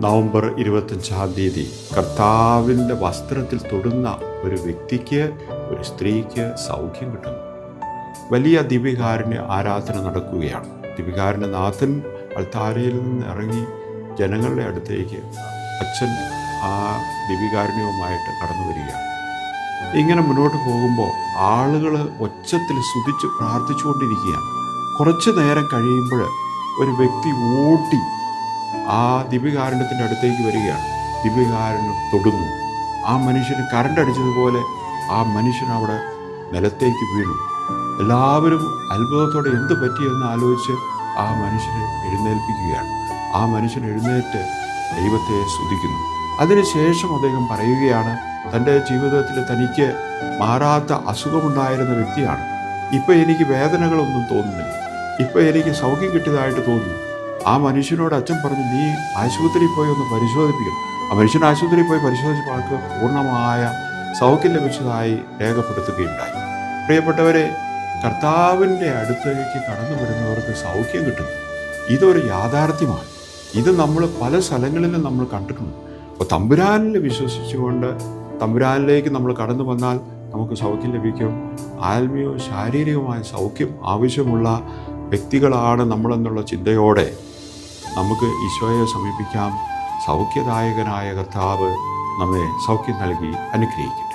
November ഇരുപത്തഞ്ചാം തീയതി കർത്താവിന്റെ വസ്ത്രത്തിൽ തൊടുന്ന ഒരു വ്യക്തിക്ക് ഒരു സ്ത്രീക്ക് സൗഖ്യം കിട്ടുന്നു. വലിയ ദിവികാരന് ആരാധന നടക്കുകയാണ്. ദിവികാരന്റെ നാഥൻ അൾത്താരയിൽ നിന്ന് ഇറങ്ങി ജനങ്ങളുടെ അടുത്തേക്ക് അച്ഛൻ ആ ദിവികാരുണ്യവുമായിട്ട് കടന്നു വരികയാണ്. ഇങ്ങനെ മുന്നോട്ട് പോകുമ്പോൾ ആളുകൾ ഒച്ചത്തിൽ സ്തുതിച്ച് പ്രാർത്ഥിച്ചുകൊണ്ടിരിക്കുകയാണ്. കുറച്ച് നേരം കഴിയുമ്പോൾ ഒരു വ്യക്തി ഓടി ആ ദിവ്യകാരുണ്യത്തിന്റെ അടുത്തേക്ക് വരികയാണ്. ദിവ്യകാരുണ്യം തൊടുന്നു. ആ മനുഷ്യന് കറണ്ട് അടിച്ചതുപോലെ ആ മനുഷ്യൻ അവിടെ നിലത്തേക്ക് വീണു. എല്ലാവരും അത്ഭുതത്തോടെ എന്ത് പറ്റിയെന്ന് ആലോചിച്ച് ആ മനുഷ്യനെ എഴുന്നേൽപ്പിക്കുകയാണ്. ആ മനുഷ്യൻ എഴുന്നേറ്റ് ദൈവത്തെ സ്തുതിക്കുന്നു. അതിനുശേഷം അദ്ദേഹം പറയുകയാണ് തന്റെ ജീവിതത്തിൽ തനിക്ക് മാറാത്ത അസുഖമുണ്ടായിരുന്ന വ്യക്തിയാണ്. ഇപ്പം എനിക്ക് വേദനകളൊന്നും തോന്നുന്നില്ല. ഇപ്പം എനിക്ക് സൗഖ്യം കിട്ടിയതായിട്ട് തോന്നുന്നു. ആ മനുഷ്യനോട് അച്ഛൻ പറഞ്ഞു നീ ആശുപത്രിയിൽ പോയി ഒന്ന് പരിശോധിപ്പിക്കണം. ആ മനുഷ്യൻ ആശുപത്രിയിൽ പോയി പരിശോധിച്ചപ്പോൾ ആൾക്ക് പൂർണമായ സൗഖ്യം ലഭിച്ചതായി രേഖപ്പെടുത്തുകയുണ്ടായി. പ്രിയപ്പെട്ടവരെ കർത്താവിന്റെ അടുത്തേക്ക് കടന്നു വരുന്നവർക്ക് സൗഖ്യം കിട്ടുന്നു. ഇതൊരു യാഥാർത്ഥ്യമാണ്. ഇത് നമ്മൾ പല സ്ഥലങ്ങളിലും നമ്മൾ കണ്ടിട്ടുണ്ട്. അപ്പോൾ തമ്പുരാനിൽ വിശ്വസിച്ചുകൊണ്ട് തമ്പുരാനിലേക്ക് നമ്മൾ കടന്നു വന്നാൽ നമുക്ക് സൗഖ്യം ലഭിക്കും. ആത്മീയവും ശാരീരികവുമായ സൗഖ്യം ആവശ്യമുള്ള വ്യക്തികളാണ് നമ്മളെന്നുള്ള ചിന്തയോടെ നമുക്ക് ഈശോയെ സമീപിക്കാം. സൗഖ്യദായകനായ കർത്താവ് നമ്മെ സൗഖ്യം നൽകി അനുഗ്രഹിക്കും.